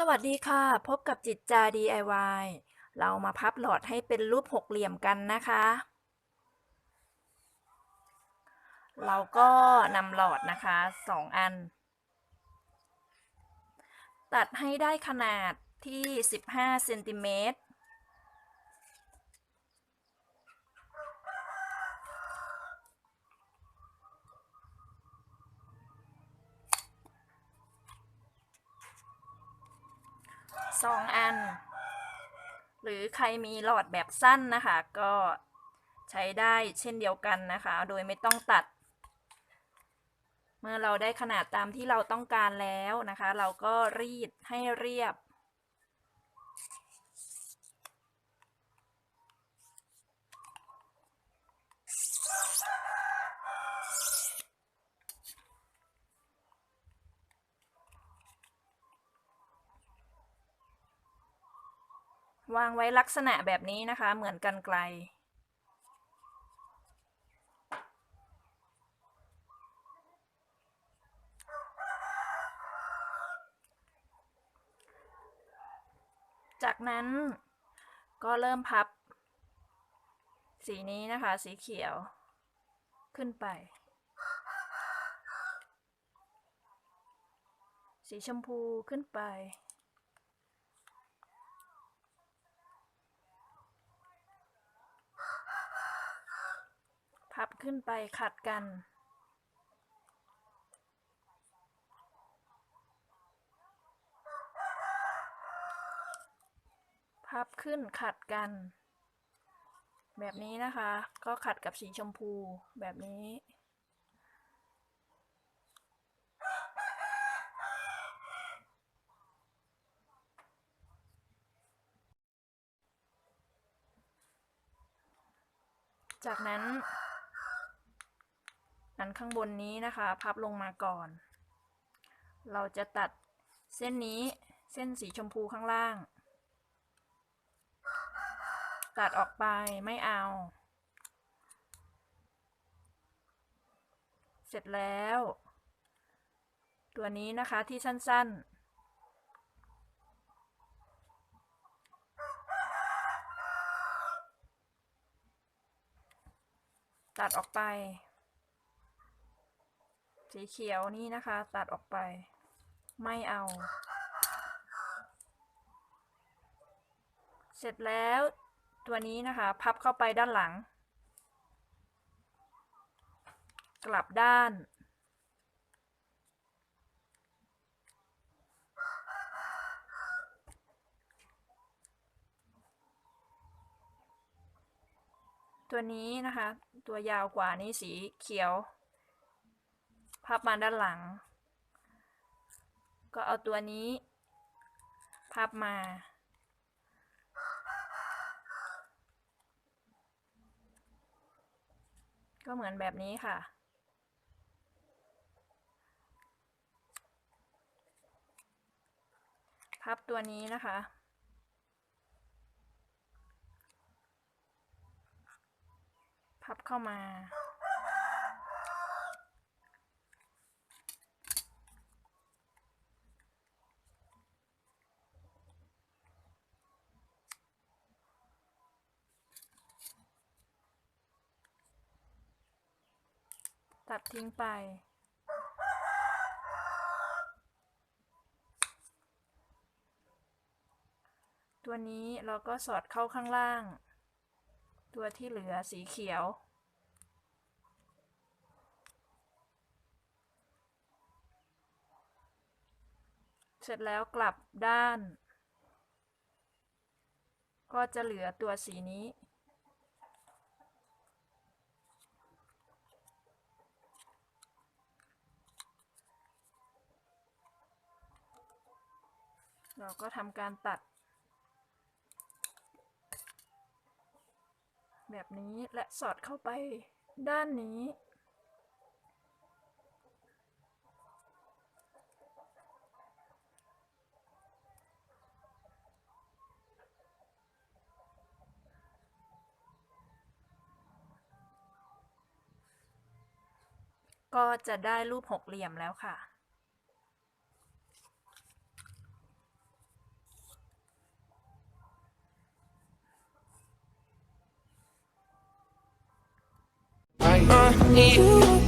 สวัสดีค่ะ พบกับจิตจา DIY เรามาพับหลอดให้เป็นรูปหกเหลี่ยมกันนะคะ เราก็นำหลอดนะคะสองอัน ตัดให้ได้ขนาดที่ 15เซนติเมตร สองอัน หรือใครมีหลอดแบบสั้นนะคะ ก็ใช้ได้เช่นเดียวกันนะคะ โดยไม่ต้องตัด เมื่อเราได้ขนาดตามที่เราต้องการแล้วนะคะ เราก็รีดให้เรียบ วางไว้ลักษณะแบบนี้นะคะ เหมือนกันไกล จากนั้นก็เริ่มพับ สีนี้นะคะ สีเขียว ขึ้นไป สีชมพูขึ้นไป พับ ขึ้นไปขัดกัน พับขึ้นขัดกัน แบบนี้นะคะ ก็ขัดกับสีชมพูแบบนี้จากนั้น อันข้างบนนี้นะคะ พับลงมาก่อน เราจะตัดเส้นนี้เส้นสีชมพูข้างล่าง ตัดออกไปไม่เอา เสร็จแล้ว ตัวนี้นะคะที่สั้น ๆตัดออกไป สีเขียวนี่นะคะ ตัดออกไป ไม่เอา เสร็จแล้วตัวนี้นะคะ พับเข้าไปด้านหลัง กลับด้าน ตัวนี้นะคะ ตัวยาวกว่านี้สีเขียว พับมาด้านหลัง ก็เอาตัวนี้ พับมา ก็เหมือนแบบนี้ค่ะ พับตัวนี้นะคะพับเข้ามา ตัดทิ้งไป ตัวนี้เราก็สอดเข้าข้างล่าง ตัวที่เหลือสีเขียว เสร็จแล้วกลับด้าน ก็จะเหลือตัวสีนี้ เราก็ทำการตัด แบบนี้และสอดเข้าไปด้านนี้ ก็จะได้รูปหกเหลี่ยมแล้วค่ะ need.